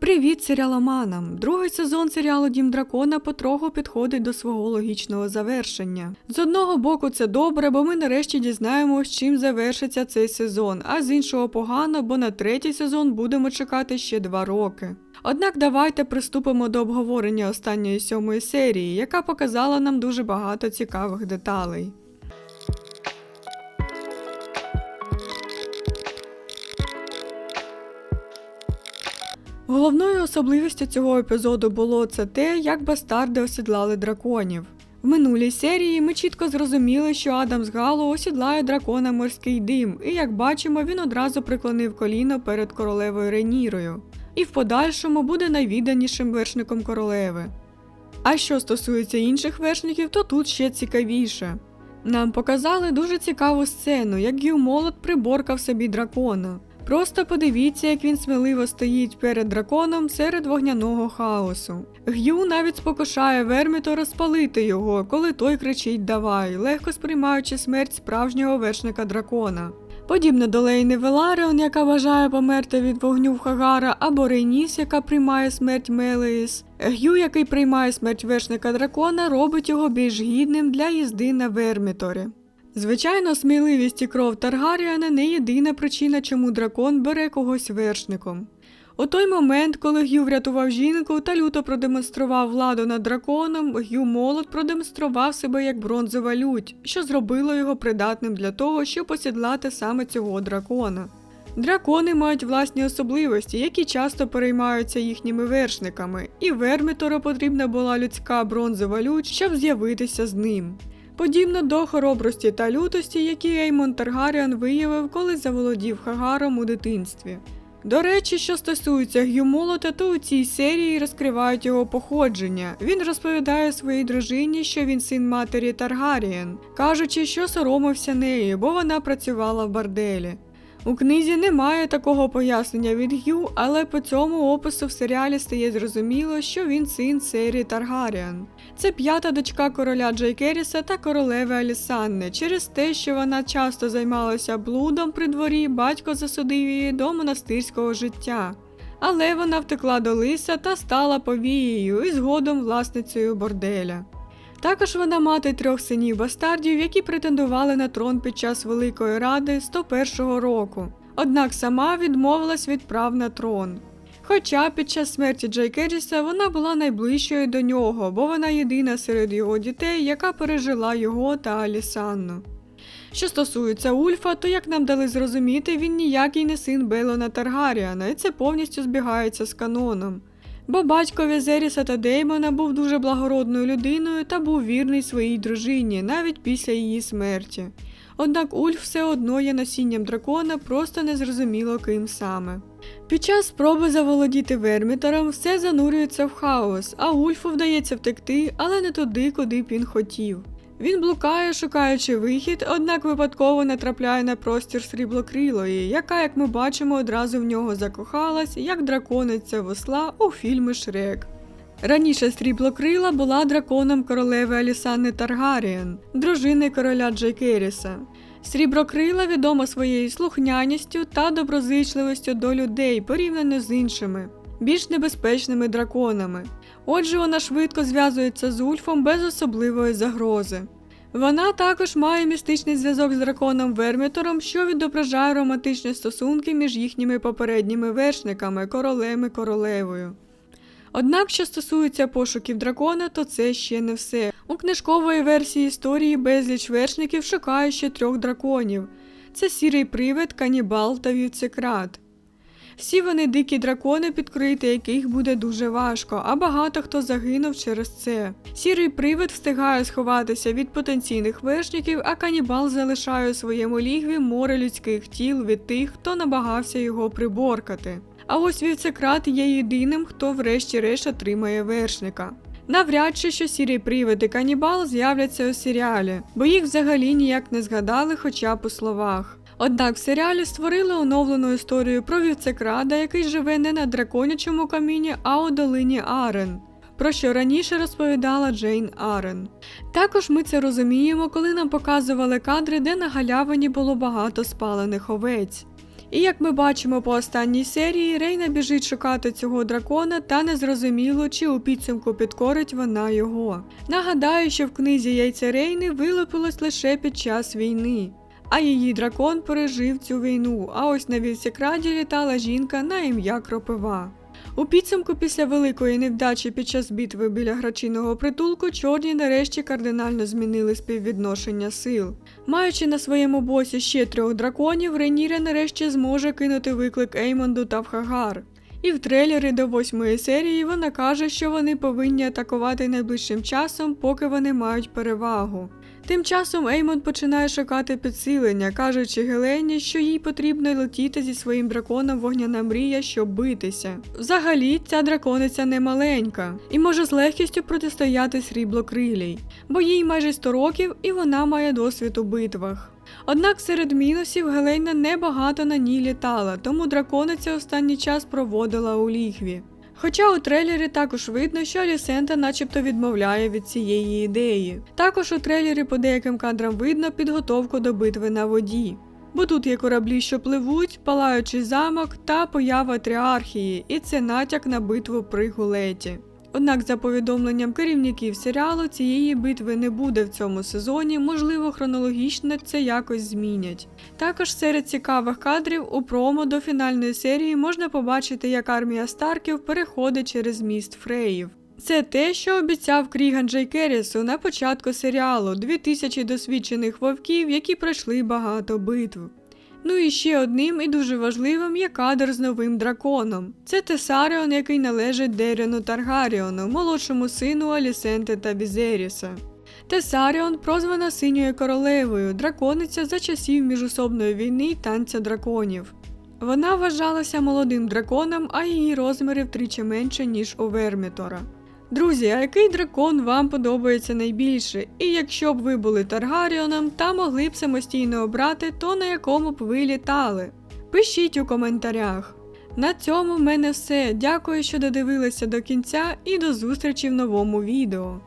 Привіт серіаломанам! Другий сезон серіалу Дім Дракона потроху підходить до свого логічного завершення. З одного боку, це добре, бо ми нарешті дізнаємось, чим завершиться цей сезон, а з іншого погано, бо на третій сезон будемо чекати ще два роки. Однак давайте приступимо до обговорення останньої сьомої серії, яка показала нам дуже багато цікавих деталей. Головною особливістю цього епізоду було це те, як бастарди осідлали драконів. В минулій серії ми чітко зрозуміли, що Адамс Гало осідлає дракона морський дим, і як бачимо, він одразу приклонив коліно перед королевою Ренірою, і в подальшому буде найвідданішим вершником королеви. А що стосується інших вершників, то тут ще цікавіше. Нам показали дуже цікаву сцену, як Гю Молот приборкав собі дракона. Просто подивіться, як він сміливо стоїть перед драконом серед вогняного хаосу. Г'ю навіть спокушає Верміто спалити його, коли той кричить Давай, легко сприймаючи смерть справжнього вершника дракона. Подібно до Лейни Веларіон, яка бажає померти від вогню в Хагара, або Рейніс, яка приймає смерть Мелеїс, Г'ю, який приймає смерть вершника дракона, робить його більш гідним для їзди на Верміторі. Звичайно, сміливість і кров Таргаріана не єдина причина, чому дракон бере когось вершником. У той момент, коли Г'ю врятував жінку та люто продемонстрував владу над драконом, Г'ю молод продемонстрував себе як бронзова лють, що зробило його придатним для того, щоб посідлати саме цього дракона. Дракони мають власні особливості, які часто переймаються їхніми вершниками, і Вермітору потрібна була людська бронзова лють, щоб з'явитися з ним. Подібно до хоробрості та лютості, які Еймон Таргаріан виявив, коли заволодів Хагаром у дитинстві. До речі, що стосується Гюмолота, то у цій серії розкривають його походження. Він розповідає своїй дружині, що він син матері Таргаріен, кажучи, що соромився нею, бо вона працювала в борделі. У книзі немає такого пояснення від Г'ю, але по цьому опису в серіалі стає зрозуміло, що він син Сері Таргаріан. Це п'ята дочка короля Джейкеріса та королеви Алісанни. Через те, що вона часто займалася блудом при дворі, батько засудив її до монастирського життя. Але вона втекла до лиса та стала повією і згодом власницею борделя. Також вона мати трьох синів бастардів, які претендували на трон під час Великої Ради 101 року. Однак сама відмовилась від прав на трон. Хоча під час смерті Джей Керріса вона була найближчою до нього, бо вона єдина серед його дітей, яка пережила його та Алісанну. Що стосується Ульфа, то як нам дали зрозуміти, він ніякий не син Белона Таргаріана, і це повністю збігається з каноном. Бо батько Візеріса та Деймона був дуже благородною людиною та був вірний своїй дружині навіть після її смерті. Однак Ульф все одно є насінням дракона, просто незрозуміло ким саме. Під час спроби заволодіти вермітером все занурюється в хаос, а Ульфу вдається втекти, але не туди, куди б він хотів. Він блукає, шукаючи вихід, однак випадково натрапляє на простір сріблокрилої, яка, як ми бачимо, одразу в нього закохалась, як дракониця весла у фільмі Шрек. Раніше сріблокрила була драконом королеви Алісани Таргаріан, дружини короля Джейкеріса. Сріброкрила відома своєю слухняністю та доброзичливістю до людей порівняно з іншими, більш небезпечними драконами. Отже, вона швидко зв'язується з Ульфом без особливої загрози. Вона також має містичний зв'язок з драконом Вермітором, що відображає романтичні стосунки між їхніми попередніми вершниками, королем і королевою. Однак, що стосується пошуків дракона, то це ще не все. У книжкової версії історії безліч вершників шукає ще трьох драконів: це сірий привид, канібал та вівцекрат. Всі вони дикі дракони, підкрити яких буде дуже важко, а багато хто загинув через це. Сірий привид встигає сховатися від потенційних вершників, а канібал залишає у своєму лігві море людських тіл від тих, хто намагався його приборкати. А ось вівцекрат є єдиним, хто врешті-решт отримає вершника. Навряд чи що сірий привид і канібал з'являться у серіалі, бо їх взагалі ніяк не згадали хоча б у словах. Однак в серіалі створили оновлену історію про вівцекрада, який живе не на драконячому каміні, а у долині Арен. Про що раніше розповідала Джейн Арен. Також ми це розуміємо, коли нам показували кадри, де на галявині було багато спалених овець. І як ми бачимо по останній серії, Рейна біжить шукати цього дракона, та незрозуміло, чи у підсумку підкорить вона його. Нагадаю, що в книзі яйця Рейни вилупилось лише під час війни. А її дракон пережив цю війну, а ось на вівсікраді літала жінка на ім'я Кропива. У підсумку після великої невдачі під час битви біля грачиного притулку чорні нарешті кардинально змінили співвідношення сил. Маючи на своєму босі ще трьох драконів, Реніря нарешті зможе кинути виклик Еймонду та Вхагар. І в трейлері до восьмої серії вона каже, що вони повинні атакувати найближчим часом, поки вони мають перевагу. Тим часом Еймон починає шукати підсилення, кажучи Гелені, що їй потрібно летіти зі своїм драконом вогняна мрія, щоб битися. Взагалі, ця дракониця не маленька і може з легкістю протистояти сріблокрилій, бо їй майже 100 років і вона має досвід у битвах. Однак серед мінусів Гелена небагато на ній літала, тому дракониця останній час проводила у лігві. Хоча у трейлері також видно, що Алісента начебто відмовляє від цієї ідеї. Також у трейлері по деяким кадрам видно підготовку до битви на воді. Бо тут є кораблі, що пливуть, палаючий замок та поява тріархії, і це натяк на битву при гулеті. Однак, за повідомленням керівників серіалу, цієї битви не буде в цьому сезоні, можливо, хронологічно це якось змінять. Також серед цікавих кадрів у промо до фінальної серії можна побачити, як армія Старків переходить через міст Фреїв. Це те, що обіцяв Кріган Джей Керрісу на початку серіалу 2000 досвідчених вовків, які пройшли багато битв. Ну і ще одним і дуже важливим є кадр з новим драконом. Це Тесаріон, який належить Деріону Таргаріону, молодшому сину Алісенти та Візеріса. Тесаріон прозвана синьою королевою, дракониця за часів міжособної війни й танця драконів. Вона вважалася молодим драконом, а її розміри втричі менше, ніж у Вермітора. Друзі, а який дракон вам подобається найбільше? І якщо б ви були Таргаріоном та могли б самостійно обрати, то на якому б ви літали? Пишіть у коментарях. На цьому в мене все. Дякую, що додивилися до кінця і до зустрічі в новому відео.